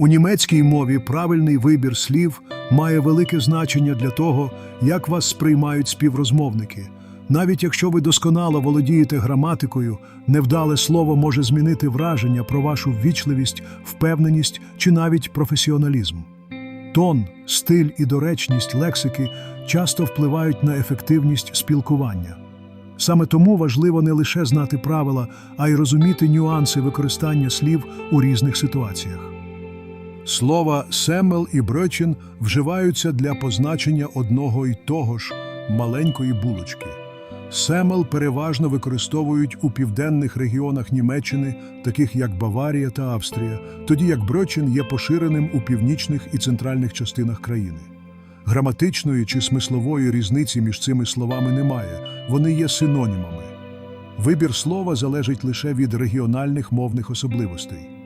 У німецькій мові правильний вибір слів має велике значення для того, як вас сприймають співрозмовники. Навіть якщо ви досконало володієте граматикою, невдале слово може змінити враження про вашу ввічливість, впевненість чи навіть професіоналізм. Тон, стиль і доречність лексики часто впливають на ефективність спілкування. Саме тому важливо не лише знати правила, а й розуміти нюанси використання слів у різних ситуаціях. Слова семел і брötchen вживаються для позначення одного й того ж маленької булочки. Семел переважно використовують у південних регіонах Німеччини, таких як Баварія та Австрія, тоді як брötchen є поширеним у північних і центральних частинах країни. Граматичної чи смислової різниці між цими словами немає, вони є синонімами. Вибір слова залежить лише від регіональних мовних особливостей.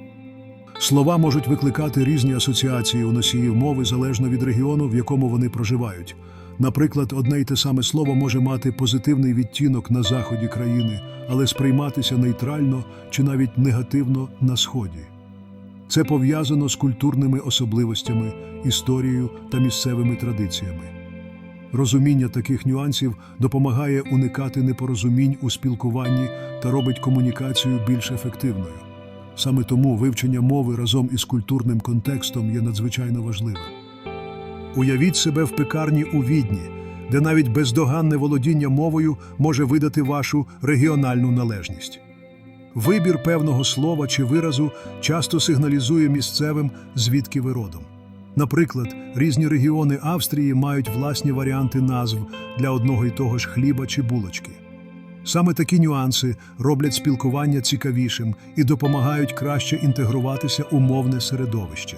Слова можуть викликати різні асоціації у носіїв мови залежно від регіону, в якому вони проживають. Наприклад, одне й те саме слово може мати позитивний відтінок на заході країни, але сприйматися нейтрально чи навіть негативно на сході. Це пов'язано з культурними особливостями, історією та місцевими традиціями. Розуміння таких нюансів допомагає уникати непорозумінь у спілкуванні та робить комунікацію більш ефективною. Саме тому вивчення мови разом із культурним контекстом є надзвичайно важливим. Уявіть себе в пекарні у Відні, де навіть бездоганне володіння мовою може видати вашу регіональну належність. Вибір певного слова чи виразу часто сигналізує місцевим, звідки ви родом. Наприклад, різні регіони Австрії мають власні варіанти назв для одного й того ж хліба чи булочки. Саме такі нюанси роблять спілкування цікавішим і допомагають краще інтегруватися у мовне середовище.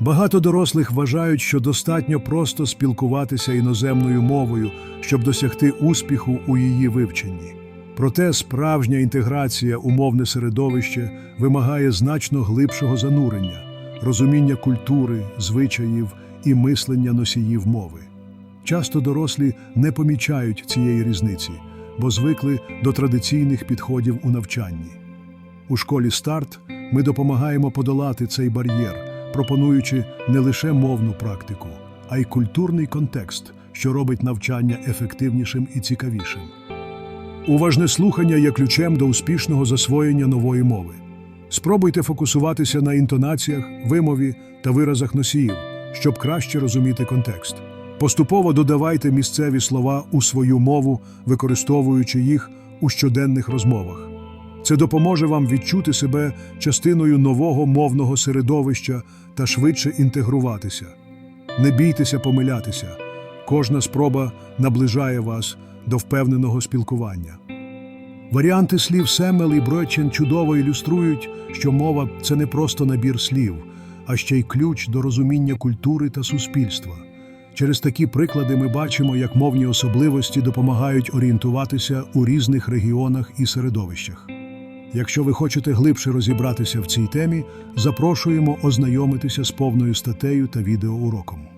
Багато дорослих вважають, що достатньо просто спілкуватися іноземною мовою, щоб досягти успіху у її вивченні. Проте справжня інтеграція у мовне середовище вимагає значно глибшого занурення, розуміння культури, звичаїв і мислення носіїв мови. Часто дорослі не помічають цієї різниці, бо звикли до традиційних підходів у навчанні. У школі старт ми допомагаємо подолати цей бар'єр, пропонуючи не лише мовну практику, а й культурний контекст, що робить навчання ефективнішим і цікавішим. Уважне слухання є ключем до успішного засвоєння нової мови. Спробуйте фокусуватися на інтонаціях, вимові та виразах носіїв, щоб краще розуміти контекст. Поступово додавайте місцеві слова у свою мову, використовуючи їх у щоденних розмовах. Це допоможе вам відчути себе частиною нового мовного середовища та швидше інтегруватися. Не бійтеся помилятися. Кожна спроба наближає вас до впевненого спілкування. Варіанти слів Семел і Бройчен чудово ілюструють, що мова це не просто набір слів, а ще й ключ до розуміння культури та суспільства. Через такі приклади ми бачимо, як мовні особливості допомагають орієнтуватися у різних регіонах і середовищах. Якщо ви хочете глибше розібратися в цій темі, запрошуємо ознайомитися з повною статтею та відеоуроком.